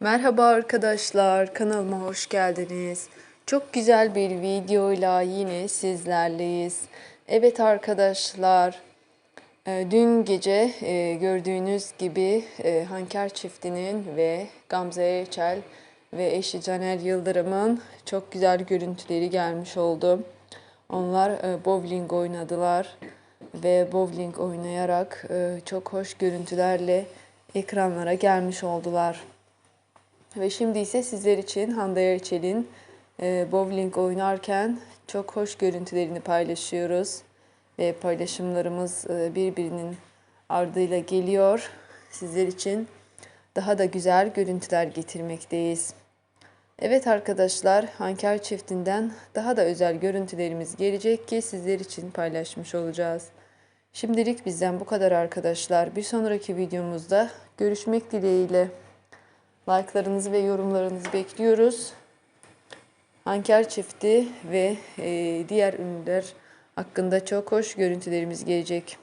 Merhaba arkadaşlar, kanalıma hoş geldiniz. Çok güzel bir videoyla yine sizlerleyiz. Evet arkadaşlar, e, dün gece e, gördüğünüz gibi e, Hanker çiftinin ve Gamze Erçel ve eşi Caner Yıldırım'ın çok güzel görüntüleri gelmiş oldu. Onlar bowling oynadılar ve bowling oynayarak çok hoş görüntülerle ekranlara gelmiş oldular. Ve şimdi ise sizler için Hande Erçel'in e, bowling oynarken çok hoş görüntülerini paylaşıyoruz. Ve paylaşımlarımız e, birbirinin ardıyla geliyor. Sizler için daha da güzel görüntüler getirmekteyiz. Evet arkadaşlar, Hanker çiftinden daha da özel görüntülerimiz gelecek ki sizler için paylaşmış olacağız. Şimdilik bizden bu kadar arkadaşlar. Bir sonraki videomuzda görüşmek dileğiyle. Like'larınızı ve yorumlarınızı bekliyoruz. Hanker çifti ve e, diğer ünlüler hakkında çok hoş görüntülerimiz gelecek.